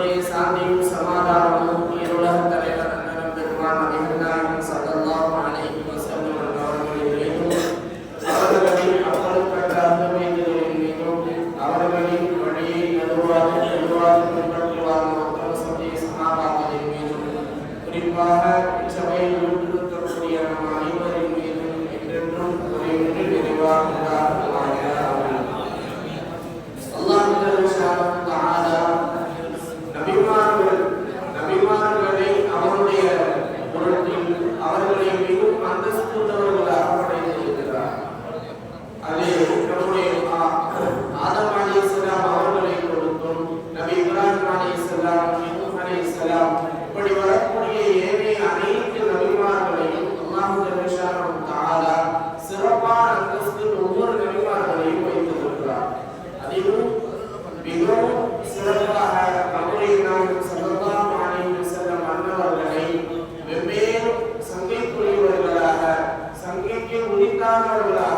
அவருடைய சாந்தியும் சமாதானமும் இருளக தலைவர் பெருமான் அதிகாரம் சகோதர palabra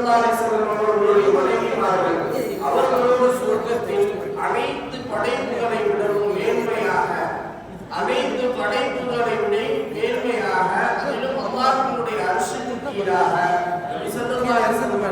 செல்லந்தாலே செல்லும் அனைத்து படைப்புகளை விடவும் மேன்மையாக அனைத்து படைப்புகளை விட அரசுக்கு கீழாக செல்லந்தாலே செல்லும்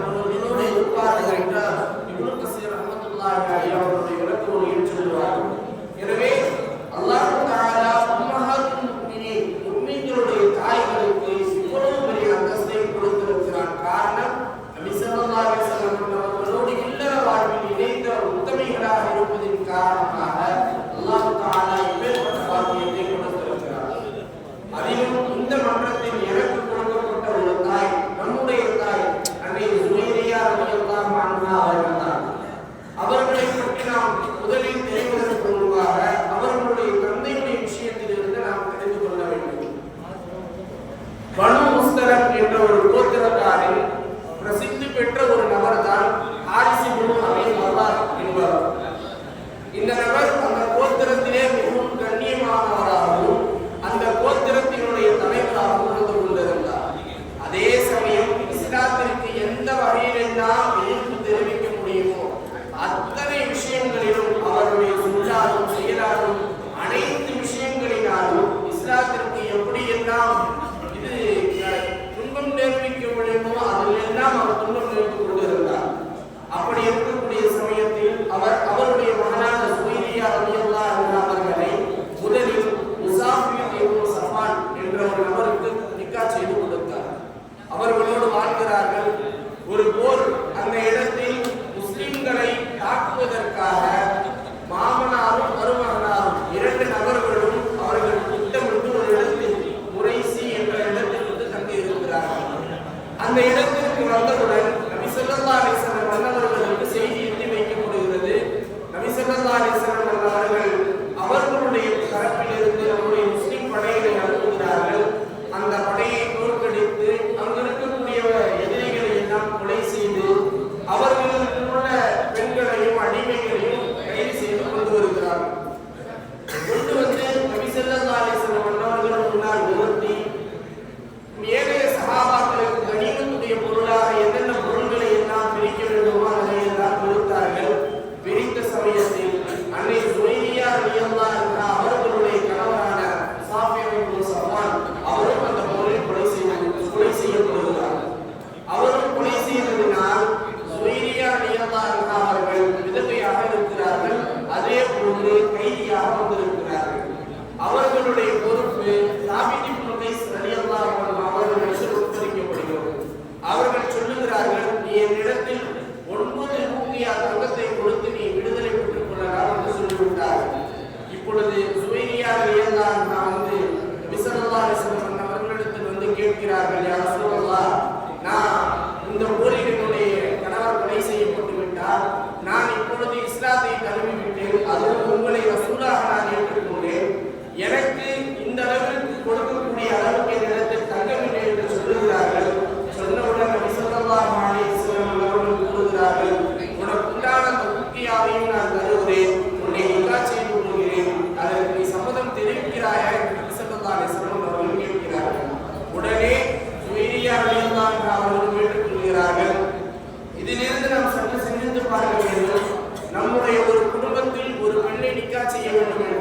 Amén.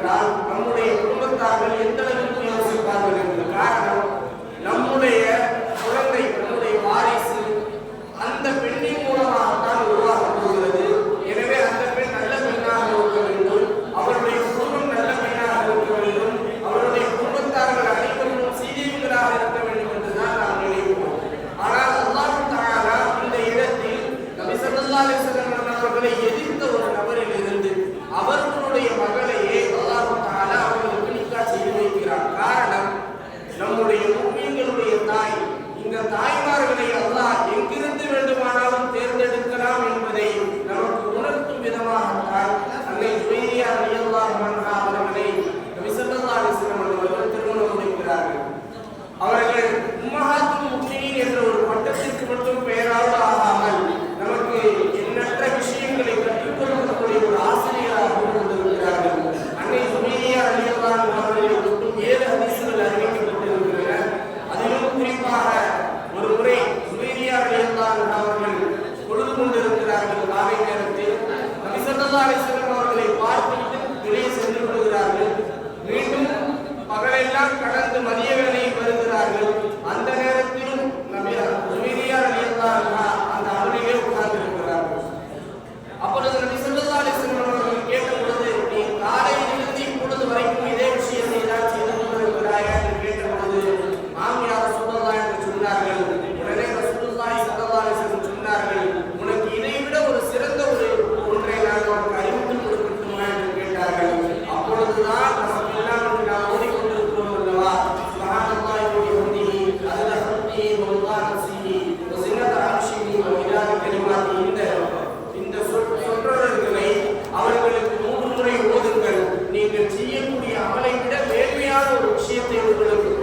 난 மதிய வேலையில் வருகிறார்கள். அந்த நேரம் Всі ти